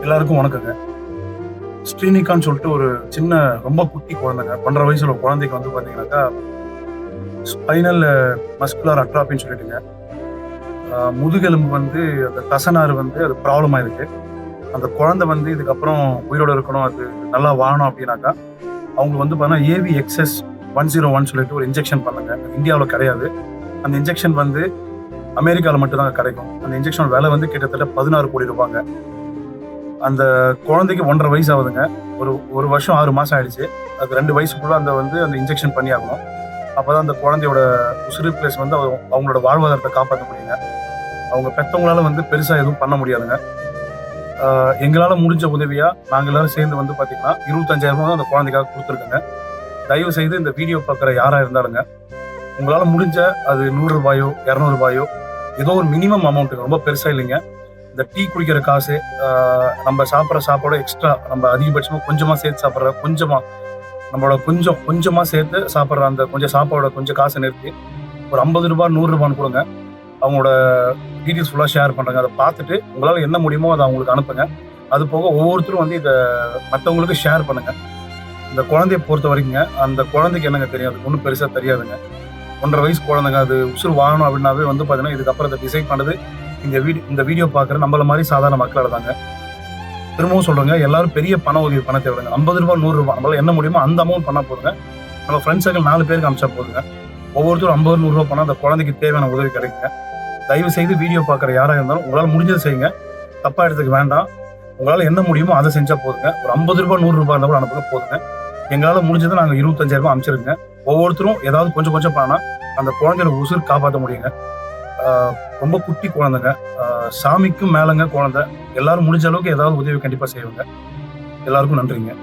எல்லாருக்கும் வணக்கங்க. ஸ்ரீனிகான்னு சொல்லிட்டு ஒரு சின்ன ரொம்ப குட்டி குழந்தைங்க. பன்னெண்டு வயசுல ஒரு குழந்தைக்கு வந்து பார்த்தீங்கன்னாக்கா ஸ்பைனல் மஸ்குலர் அட்ராப்பின்னு சொல்லிட்டுங்க. முதுகெலும்பு வந்து அந்த தசனாறு வந்து அது ப்ராப்ளம் ஆயிருக்கு. அந்த குழந்தை வந்து இதுக்கப்புறம் உயிரோட இருக்கணும் அது நல்லா வாழணும் அப்படின்னாக்கா அவங்க வந்து பார்த்தீங்கன்னா AV access one zero one சொல்லிட்டு ஒரு இன்ஜெக்ஷன் பண்ணுங்க. இந்தியாவில் கிடையாது. அந்த இன்ஜெக்ஷன் வந்து அமெரிக்காவில் மட்டும்தான் கிடைக்கும். அந்த இன்ஜெக்ஷன் விலை வந்து கிட்டத்தட்ட பதினாறு கோடி ரூபாங்க. அந்த குழந்தைக்கு ஒன்றரை வயசு ஆகுதுங்க ஒரு ஒரு வருஷம் ஆறு மாதம் ஆயிடுச்சு. அது ரெண்டு வயசுக்குள்ள அந்த வந்து அந்த இன்ஜெக்ஷன் பண்ணி ஆகணும் அப்பதான் அந்த குழந்தையோட உசுறு பிளேஸ் வந்து அவங்க- அவங்களோட வாழ்வாதாரத்தை காப்பாற்ற முடியுங்க. அவங்க பெற்றவங்களால வந்து பெருசாக எதுவும் பண்ண முடியாதுங்க. எங்களால் முடிஞ்ச உதவியாக நாங்கள் எல்லாரும் சேர்ந்து வந்து பார்த்தீங்கன்னா இருபத்தஞ்சாயிரம் ரூபாய் தான் அந்த குழந்தைக்காக கொடுத்துருக்கோங்க. தயவு செய்து இந்த வீடியோ பார்க்குற யாராக இருந்தாலுங்க உங்களால் முடிஞ்ச அது நூறு ரூபாயோ ஏதோ ஒரு மினிமம் அமௌண்ட்டுங்க ரொம்ப பெருசாக இல்லைங்க. இந்த டீ குடிக்கிற காசு நம்ம சாப்பிட்ற சாப்பாடு எக்ஸ்ட்ரா நம்ம அதிகபட்சமாக கொஞ்சமாக சேர்த்து சாப்பிட்ற கொஞ்சமாக நம்மளோட கொஞ்சம் கொஞ்சமாக சேர்த்து சாப்பிட்ற அந்த கொஞ்சம் சாப்பாடோட கொஞ்சம் காசை நிறுத்தி ஒரு ஐம்பது ரூபா நூறு ரூபான்னு கொடுங்க. அவங்களோட டீட்டெயில்ஸ் ஃபுல்லாக ஷேர் பண்ணுறாங்க அதை பார்த்துட்டு உங்களால் என்ன முடியுமோ அதை அவங்களுக்கு அனுப்புங்க. அது போக ஒவ்வொருத்தரும் வந்து இதை மற்றவங்களுக்கு ஷேர் பண்ணுங்கள் இந்த குழந்தைய பொறுத்த வரைக்குங்க அந்த குழந்தைக்கு என்னங்க தெரியும்? அது ஒன்றும் பெருசாக தெரியாதுங்க. ஒன்றரை வயசு குழந்தைங்க அது உசுறு வாங்கணும் அப்படின்னாவே வந்து பார்த்தீங்கன்னா இதுக்கப்புறம் அதை டிசைட் பண்ணுறது இந்த வீடியோ இந்த வீடியோ பார்க்குற நம்மள மாதிரி சாதாரண மக்களால் தாங்க திரும்பவும் சொல்றேங்க எல்லாரும் பெரிய பண உதவி பணத்தை தேவைங்க ஐம்பது ரூபா நூறுரூவா நம்மளால் என்ன முடியுமோ அந்த அமௌண்ட் பண்ண போதுங்க. நம்ம ஃப்ரெண்ட்ஸ் சர்க்கிள் நாலு பேருக்கு அமிச்சா போதுங்க. ஒவ்வொருத்தரும் ஐம்பது நூறுரூவா பண்ணால் அந்த குழந்தைக்கு தேவையான உதவி கிடைக்குங்க. தயவு செய்து வீடியோ பார்க்குற யாராக இருந்தாலும் உங்களால் முடிஞ்சதை செய்யுங்க. தப்பாக எடுத்துக்க வேண்டாம். உங்களால் என்ன முடியுமோ அதை செஞ்சால் போதுங்க. ஒரு ஐம்பது ரூபா நூறுரூபா இருந்தால் கூட அனுப்புங்க போதுங்க. எங்களால் முடிஞ்சதை நாங்கள் இருபத்தஞ்சாயிரம் ரூபாய் அனுப்பிச்சிருங்க ஒவ்வொருத்தரும் ஏதாவது கொஞ்சம் கொஞ்சம் பண்ணால் அந்த குழந்தையோட உசுர் காப்பாற்ற முடியுங்க. ரொம்ப குட்டி குழந்தைங்க. சாமிக்கும் மேலங்க குழந்தை. எல்லாரும் முடிஞ்ச அளவுக்கு ஏதாவது உதவி கண்டிப்பாக செய்வாங்க. எல்லாருக்கும் நன்றிங்க.